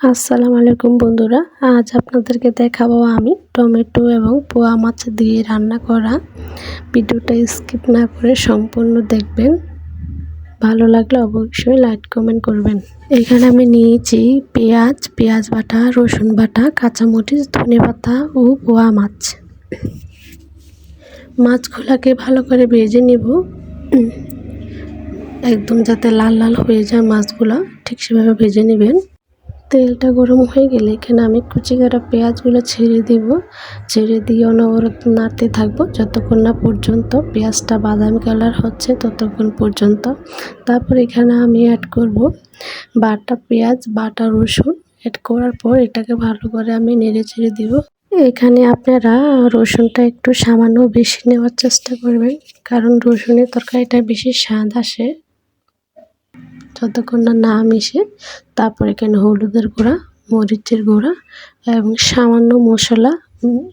আসসালামু আলাইকুম বন্ধুরা, আজ আপনাদেরকে দেখাবো আমি টমেটো এবং পোয়া মাছ দিয়ে রান্না করা। ভিডিওটা স্কিপ না করে সম্পূর্ণ দেখবেন। ভালো লাগলে অবশ্যই লাইক, কমেন্ট করবেন। এখানে আমি নিয়েছি পেঁয়াজ পেঁয়াজ বাটা, রসুন বাটা, কাঁচামরিচ, ধনে পাতা ও পোয়া মাছ। মাছগুলাকে ভালো করে ভেজে নেব। একদম যাতে লাল লাল হয়ে যায় মাছগুলো, ঠিক সেভাবে ভেজে নেবেন। তেলটা গরম হয়ে গেলে এখানে আমি কুচি কাটা পেঁয়াজগুলো ছেড়ে দিব। ছেড়ে দিয়ে অনবরত নাড়তে থাকব যতক্ষণ না পর্যন্ত পেঁয়াজটা বাদামি কালার হচ্ছে ততক্ষণ পর্যন্ত। তারপর এখানে আমি অ্যাড করব বাটা পেঁয়াজ, বাটা রসুন। অ্যাড করার পর এটাকে ভালো করে আমি নেড়ে ছেড়ে দিব। এখানে আপনারা রসুনটা একটু সামান্য বেশি নেওয়ার চেষ্টা করবেন, কারণ রসুনের তরকারিটা বেশি স্বাদ আসে। যতক্ষণ না না মিশে, তারপর এখানে হলুদের গুঁড়া, মরিচের গুঁড়া এবং সামান্য মশলা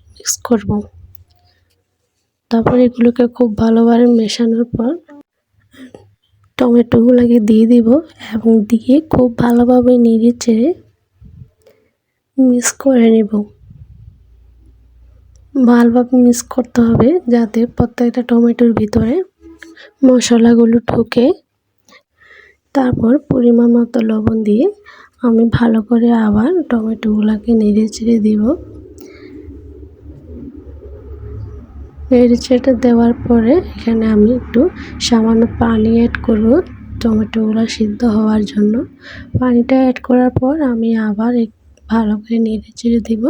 মিক্স করব। তারপর এগুলোকে খুব ভালোভাবে মেশানোর পর টমেটোগুলোকে দিয়ে দিব এবং দিয়ে খুব ভালোভাবে নেড়ে চেড়ে মিক্স করে নেব। ভালোভাবে মিক্স করতে হবে যাতে প্রত্যেকটা টমেটোর ভিতরে মশলাগুলো ঢুকে তারপর পরিমাণ মতো লবণ দিয়ে আমি ভালো করে আবার টমেটোগুলোকে নেড়ে চেড়ে দিব। নেড়ে চেড়ে দেওয়ার পরে এখানে আমি একটু সামান্য পানি অ্যাড করব টমেটোগুলো সিদ্ধ হওয়ার জন্য। পানিটা অ্যাড করার পর আমি আবার ভালো করে নেড়ে চেড়ে দিব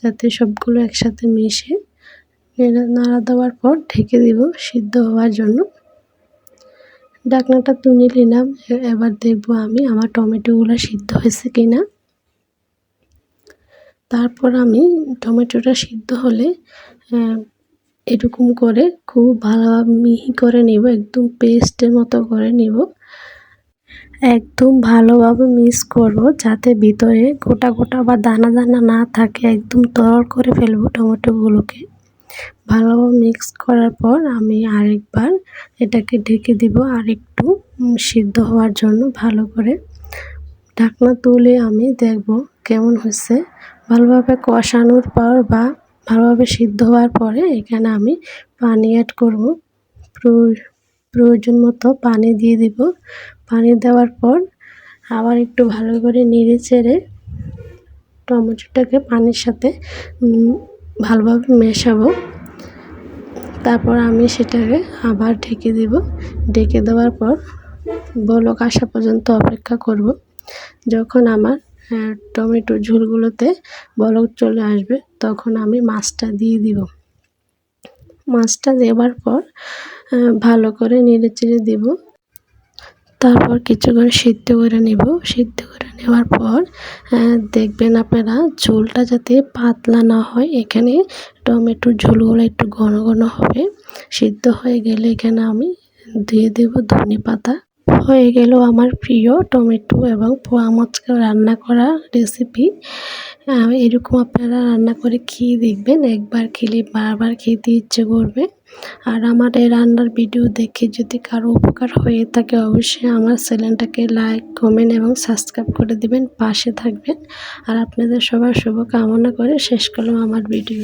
যাতে সবগুলো একসাথে মিশে। নেড়ে নাড়া দেওয়ার পর ঢেকে দিব সিদ্ধ হওয়ার জন্য। ঢাকনাটা তুলে নিলাম এবার দেখব আমি আমার টমেটোগুলো সিদ্ধ হয়েছে কি না তারপর আমি টমেটোটা সিদ্ধ হলে এরকম করে খুব ভালোভাবে মিহি করে নেব, একদম পেস্টের মতো করে নেব। একদম ভালোভাবে মিক্স করব যাতে ভিতরে গোটা গোটা বা দানা দানা না থাকে, একদম তরল করে ফেলব টমেটোগুলোকে। ভালোভাবে মিক্স করার পর আমি আরেকবার এটাকে ঢেকে দিব আর একটু সিদ্ধ হওয়ার জন্য ভালো করে। ঢাকনা তুলে আমি দেখব কেমন হচ্ছে ভালোভাবে কষানোর পর বা ভালোভাবে সিদ্ধ হওয়ার পরে এখানে আমি পানি অ্যাড করব। প্রয়োজন মতো পানি দিয়ে দিব। পানি দেওয়ার পর আবার একটু ভালো করে নেড়ে চেড়ে টমেটোটাকে পানির সাথে ভালোভাবে মেশাবো। তারপর আমি সেটাকে আবার ঢেকে দিব। ঢেকে দেওয়ার পর বলক আসা পর্যন্ত অপেক্ষা করব। যখন আমার টমেটো ঝোলগুলোতে বলক চলে আসবে, তখন আমি মাছটা দিয়ে দিব। মাছটা দেওয়ার পর ভালো করে নেড়ে চেড়ে দেব। তারপর কিছুক্ষণ সিদ্ধ করে নেব। সিদ্ধ করে নেওয়ার পর দেখবেন আপনারা ঝোলটা যাতে পাতলা না হয়, এখানে টমেটোর ঝোলগুলো একটু ঘন ঘন হবে। সিদ্ধ হয়ে গেলে এখানে আমি দিয়ে দেবো ধনে পাতা। হয়ে গেল আমার প্রিয় টমেটো এবং পোয়া মাছকে রান্না করা রেসিপি এরকম আপনারা রান্না করে খেয়ে দেখবেন, একবার খেলে বারবার খেতে ইচ্ছে করবে। আর আমার এই রান্নার ভিডিও দেখে যদি কারও উপকার হয়ে থাকে, অবশ্যই আমার চ্যানেলটাকে লাইক কমেন্ট এবং সাবস্ক্রাইব করে দিবেন, পাশে থাকবেন। আর আপনাদের সবার শুভকামনা করে শেষ করলাম আমার ভিডিও